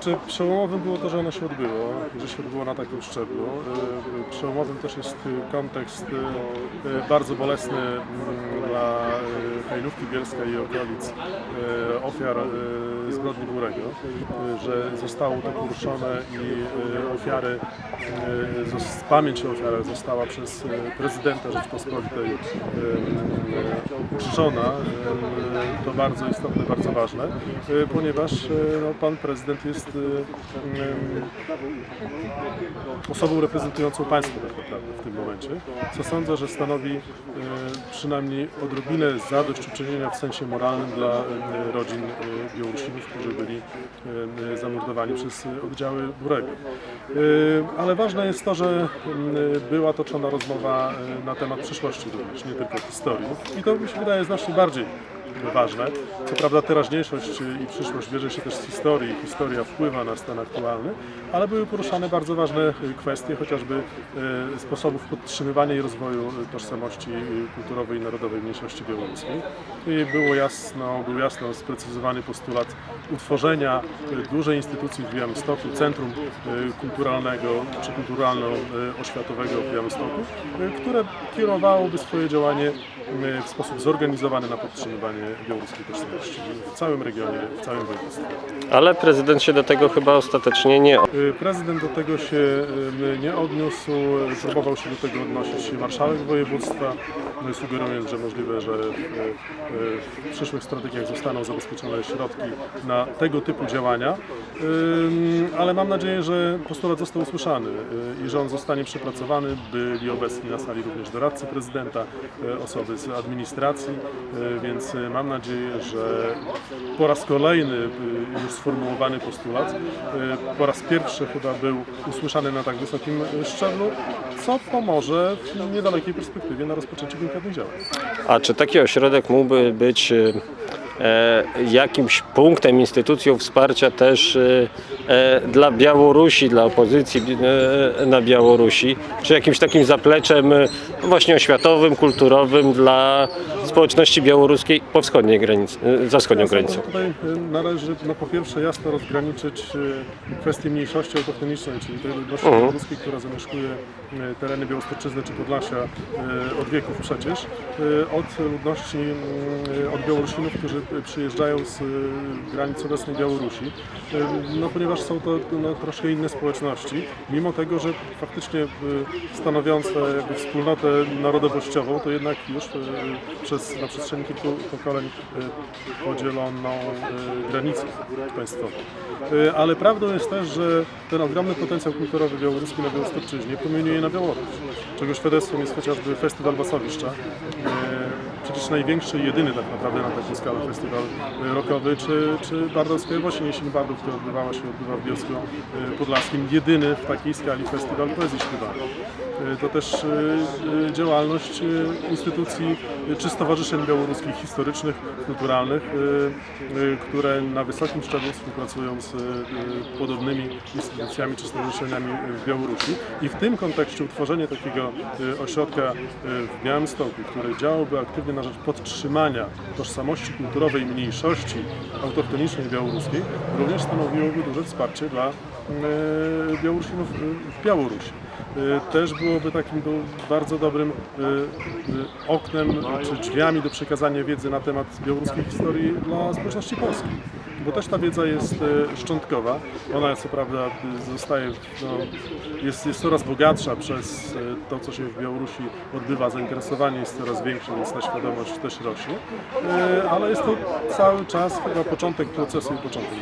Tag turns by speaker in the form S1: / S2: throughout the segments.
S1: Czy przełomowym było to, że ono się odbyło, że się odbyło na takim szczeblu. E, Przełomowym też jest kontekst e, e, bardzo bolesny mm, dla Hajnówki Bielska i okolic ofiar zbrodni Burego, że zostało to poruszone i ofiary, pamięć o ofiarach została przez prezydenta Rzeczpospolitej uczczona. To bardzo istotne, bardzo ważne, ponieważ no, pan prezydent jest e, em, osobą reprezentującą państwo tak w tym momencie, co sądzę, że stanowi e, przynajmniej odrobinę zadośćuczynienia w sensie moralnym dla e, rodzin Białorusinów, którzy byli zamordowani przez oddziały Burego. Ale ważne jest to, że była toczona rozmowa na temat przyszłości również, nie tylko historii. I to mi się wydaje znacznie bardziej ważne. Co prawda teraźniejszość i przyszłość bierze się też z historii, historia wpływa na stan aktualny, ale były poruszane bardzo ważne kwestie, chociażby e, sposobów podtrzymywania i rozwoju tożsamości kulturowej i narodowej mniejszości białoruskiej. Było jasno, był jasno sprecyzowany postulat utworzenia e, dużej instytucji w Białymstoku, Centrum e, Kulturalnego czy Kulturalno-Oświatowego w Białymstoku, e, które kierowałoby swoje działanie w sposób zorganizowany na podtrzymywanie białoruskiej tożsamości w całym regionie, w całym województwie.
S2: Ale prezydent się do tego chyba ostatecznie nie
S1: Y, Prezydent do tego się nie odniósł, próbował się do tego odnosić marszałek województwa, no sugerując, że możliwe, że w, przyszłych strategiach zostaną zabezpieczone środki na tego typu działania, ale mam nadzieję, że postulat został usłyszany y, i że on zostanie przepracowany. Byli obecni na sali również doradcy prezydenta, y, osoby z administracji, y, więc mam nadzieję, że po raz kolejny już sformułowany postulat po raz pierwszy chyba był usłyszany na tak wysokim szczeblu, co pomoże w niedalekiej perspektywie na rozpoczęcie konkretnych działań.
S2: A czy taki ośrodek mógłby mogły być jakimś punktem, instytucją wsparcia też e, e, dla Białorusi, dla opozycji e, na Białorusi? Czy jakimś takim zapleczem e, właśnie oświatowym, kulturowym dla społeczności białoruskiej po wschodniej granicy, e, za wschodnią granicą?
S1: Tutaj należy no, po pierwsze jasno rozgraniczyć kwestię mniejszości autochtonicznej, czyli tej ludności
S2: Mhm.
S1: białoruskiej, która zamieszkuje tereny Białostoczyzny czy Podlasia od wieków przecież, od ludności, y, od Białorusinów, którzy przyjeżdżają z y, granic obecnej Białorusi, y, no, ponieważ są to no, troszkę inne społeczności, mimo tego, że faktycznie y, stanowiące jakby wspólnotę narodowościową, to jednak już przez, na przestrzeni kilku pokoleń podzieloną granicę państwową. Ale prawdą jest też, że ten ogromny potencjał kulturowy białoruski na Białostoczyźnie promieniuje na Białoruś, czego świadectwem jest chociażby festiwal Basowiszcza. Największy jedyny tak naprawdę na taką skalę festiwal y, rockowy, czy, czy Bardowska Jesień Jesień Bardów, która odbywała się odbywa w Bielsku y, Podlaskim. Jedyny w takiej skali festiwal poezji śpiewanej. To też y, działalność instytucji czy stowarzyszeń białoruskich historycznych, kulturalnych, które na wysokim szczeblu współpracują z podobnymi instytucjami czy stowarzyszeniami w Białorusi. I w tym kontekście utworzenie takiego ośrodka w Białymstoku, który działałby aktywnie na rzecz podtrzymania tożsamości kulturowej mniejszości autochtonicznej białoruskiej, również stanowiłoby duże wsparcie dla y, Białorusinów y, w Białorusi. Y, Też byłoby takim bardzo dobrym y, y, oknem czy drzwiami do przekazania wiedzy na temat białoruskiej historii dla społeczności polskiej. Bo też ta wiedza jest szczątkowa. Ona co prawda zostaje, no, jest, jest coraz bogatsza przez to, co się w Białorusi odbywa. Zainteresowanie jest coraz większe, więc ta świadomość też rośnie. Ale jest to cały czas chyba początek procesu i początek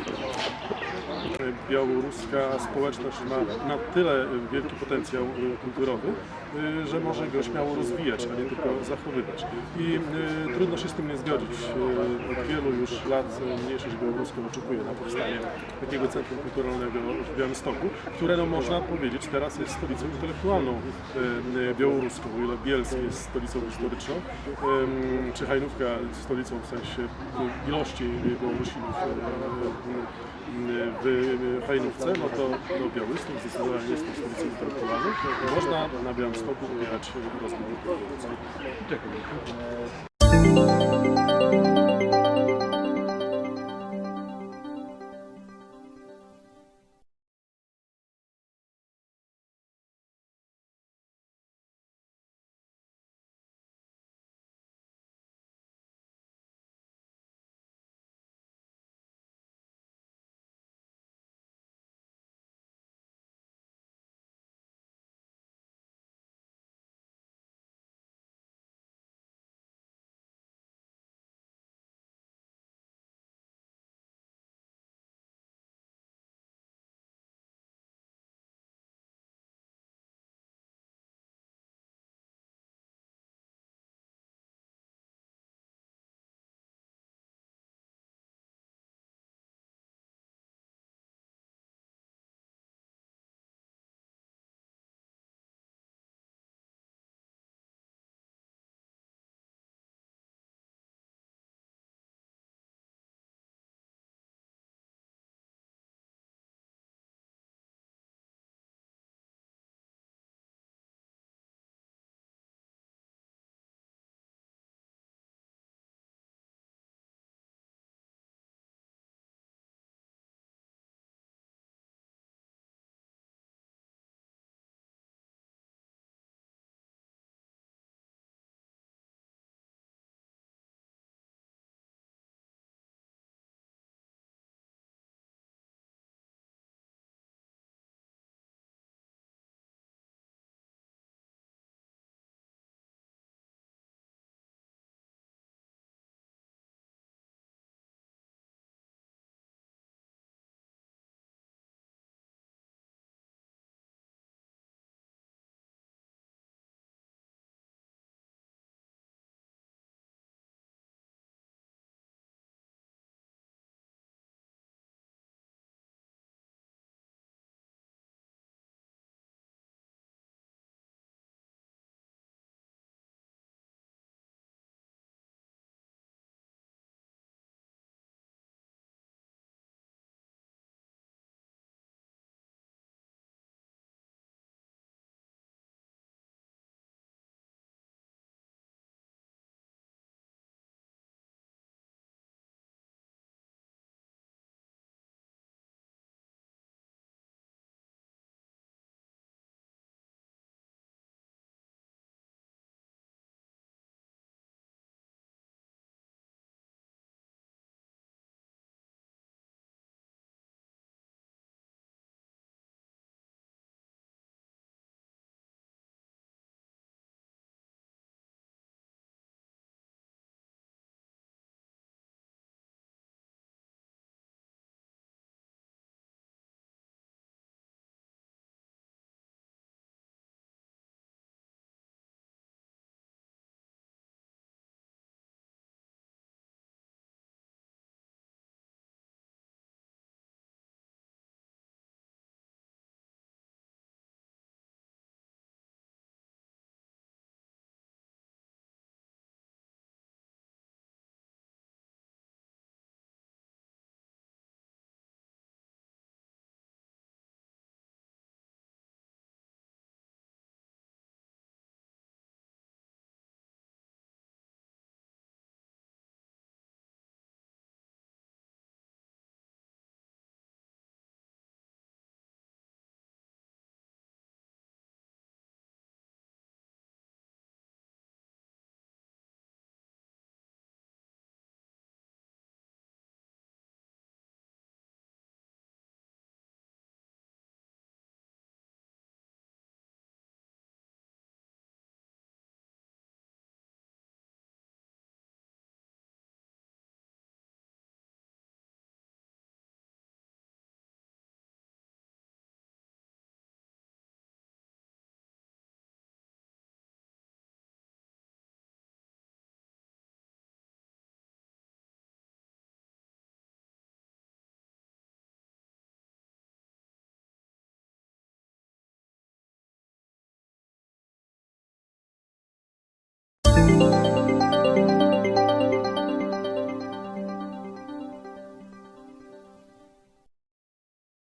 S1: białoruska społeczność ma na tyle wielki potencjał y, kulturowy, y, że może go śmiało rozwijać, a nie tylko zachowywać. I y, trudno się z tym nie zgodzić. Od wielu już lat mniejszość białoruska oczekuje na powstanie takiego centrum kulturalnego w Białymstoku, które no, można powiedzieć teraz jest stolicą intelektualną białoruską, o ile Bielsk jest stolicą historyczną, czy Hajnówka stolicą w sensie ilości Białorusinów w Hajnówce, no to do Białystok, zdecydowanie jest to stolicy intelektualnej, można na Białymstoku ubierać rozwój. Dziękuję.